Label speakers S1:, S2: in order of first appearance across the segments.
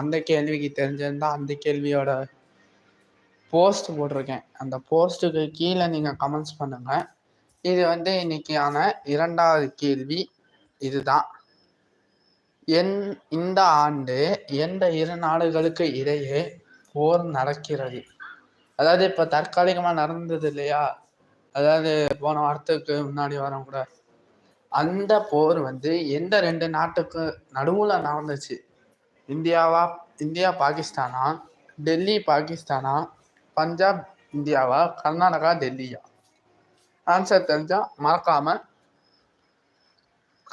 S1: அந்த கேள்விக்கு தெரிஞ்சிருந்தா அந்த கேள்வியோட போஸ்ட் போட்டிருக்கேன். அந்த போஸ்ட்டுக்கு கீழே நீங்கள் கமெண்ட்ஸ் பண்ணுங்கள் இது வந்து இன்னைக்கான இரண்டாவது கேள்வி. இதுதான். என் இந்த ஆண்டு எந்த இரு நாடுகளுக்கு இடையே போர் நடக்கிறது? அதாவது இப்போ தற்காலிகமாக நடந்தது இல்லையா? அதாவது போன வாரத்துக்கு முன்னாடி வரோம் கூட. அந்த போர் வந்து எந்த ரெண்டு நாட்டுக்கு நடுவில் நடந்துச்சு? இந்தியாவா? இந்தியா பாகிஸ்தானா? டெல்லி பாகிஸ்தானா? பஞ்சாப் இந்தியாவா? கர்நாடகா டெல்லியா? ஆன்சர் தெரிஞ்சால் மறக்காமல்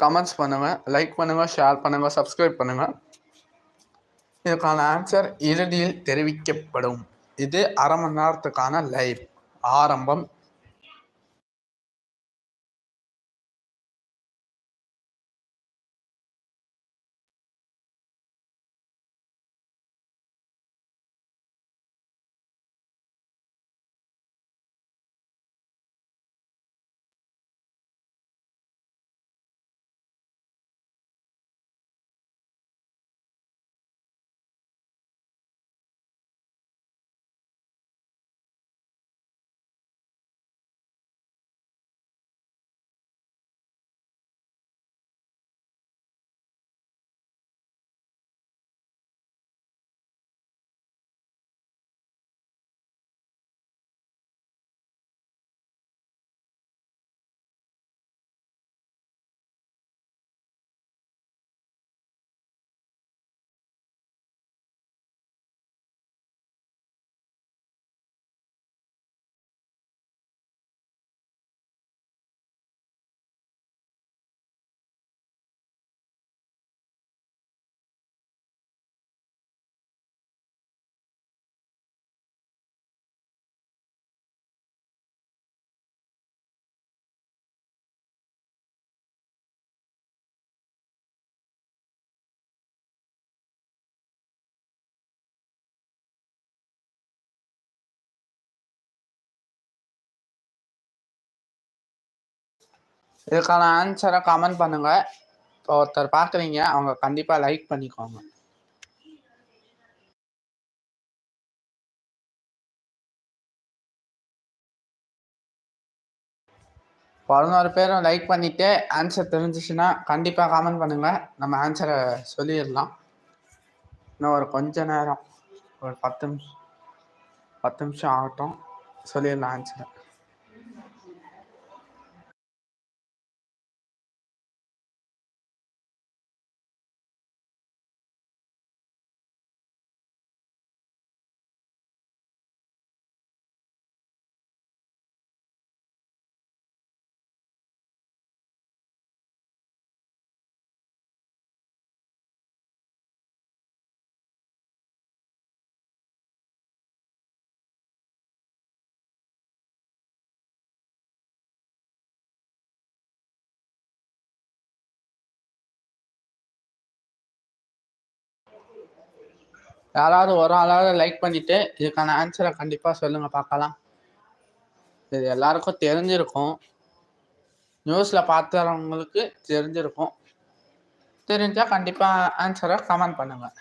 S1: கமெண்ட்ஸ் பண்ணுங்கள் லைக் பண்ணுங்கள் ஷேர் பண்ணுங்கள் சப்ஸ்கிரைப் பண்ணுங்கள் இதுக்கான ஆன்சர் இறுதியில் தெரிவிக்கப்படும். இது அரை மணி நேரத்துக்கான லைவ் ஆரம்பம். இதுக்கான ஆன்சரை கமெண்ட் பண்ணுங்கள் இப்போ ஒருத்தர் பார்க்குறீங்க அவங்க கண்டிப்பாக லைக் பண்ணிக்கோங்க. பதினோரு பேரும் லைக் பண்ணிவிட்டு ஆன்சர் தெரிஞ்சிச்சுன்னா கண்டிப்பாக கமெண்ட் பண்ணுங்கள் நம்ம ஆன்சரை சொல்லிடலாம். இன்னும் ஒரு கொஞ்ச நேரம். ஒரு பத்து நிமிஷம் பத்து நிமிஷம் ஆகட்டும். சொல்லிடலாம் ஆன்சரை யாராவது ஒரு ஆளாவது லைக் பண்ணிவிட்டு இதுக்கான ஆன்சரை கண்டிப்பாக சொல்லுங்கள் பார்க்கலாம். இது எல்லாருக்கும் தெரிஞ்சிருக்கும். நியூஸில் பார்த்துறவங்களுக்கு தெரிஞ்சிருக்கும். தெரிஞ்சால் கண்டிப்பாக ஆன்சரை கமெண்ட் பண்ணுங்கள்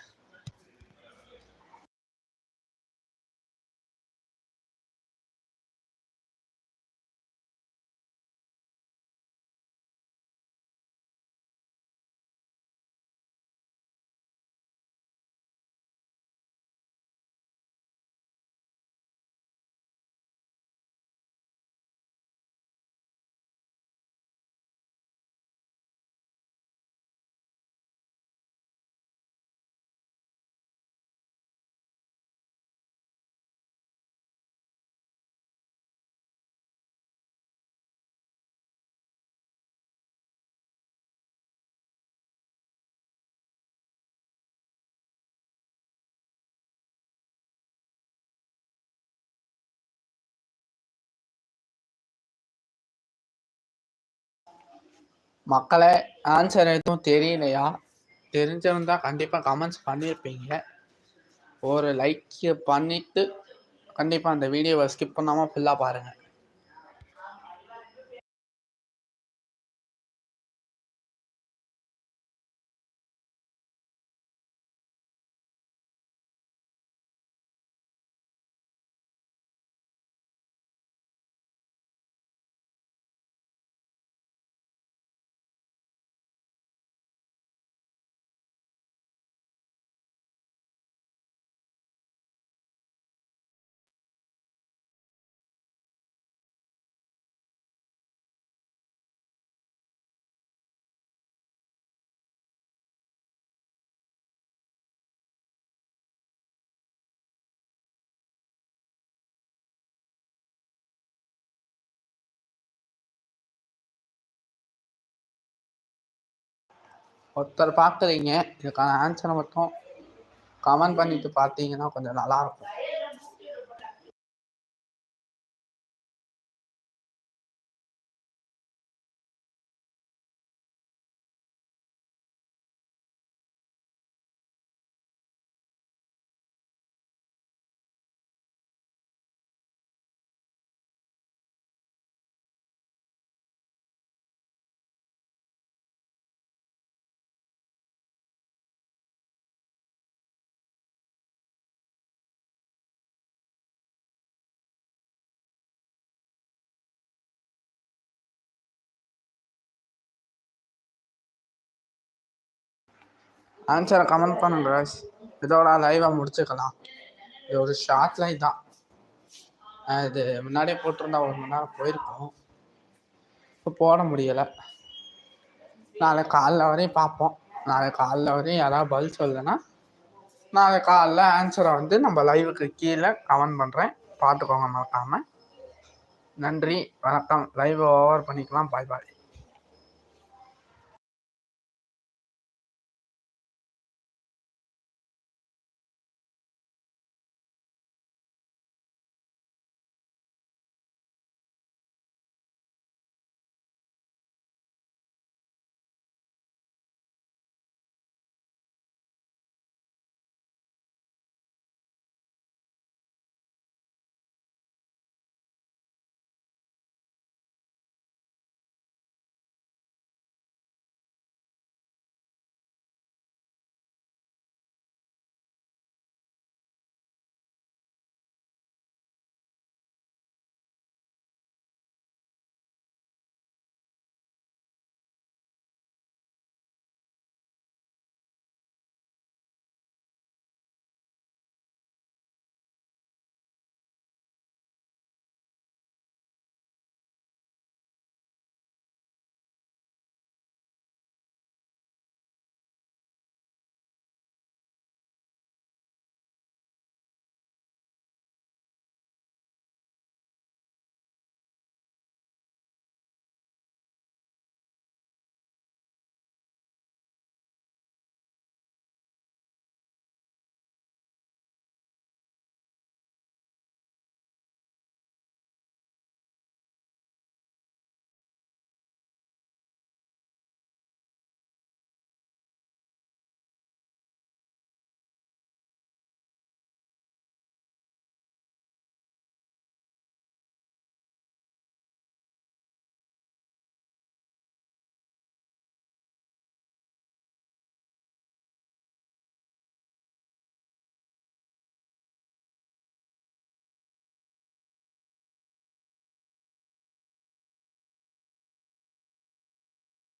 S1: மக்களை ஆன்சர் எதுவும் தெரியலையா? தெரிஞ்சிருந்தா கண்டிப்பாக கமெண்ட்ஸ் பண்ணியிருப்பீங்க ஒரு லைக் பண்ணிவிட்டு கண்டிப்பாக அந்த வீடியோவை ஸ்கிப் பண்ணாமல் ஃபுல்லாக பாருங்கள் ஒருத்தர் பார்க்குறீங்க இதுக்கான ஆன்சரை மட்டும் கமெண்ட் பண்ணிட்டு பார்த்தீங்கன்னா கொஞ்சம் நல்லாயிருக்கும் ஆன்சரை கமெண்ட் பண்ணுங்க கைஸ் இதோட லைவை முடிச்சுக்கலாம். இது ஒரு ஷார்ட் லைவ் தான். இது முன்னாடியே போட்டிருந்தா ஒரு மணி நேரம் போயிருக்கோம். இப்போ போட முடியலை. நாளை காலைல வரையும் பார்ப்போம். நாளை காலைல வரையும் யாராவது பதில் சொல்லுன்னா நாளை காலைல ஆன்சரை வந்து நம்ம லைவுக்கு கீழே கமெண்ட் பண்ணுறேன் பார்த்துக்கோங்க மறக்காமல் நன்றி வணக்கம். லைவ் ஓவர் பண்ணிக்கலாம். பாய் பாய்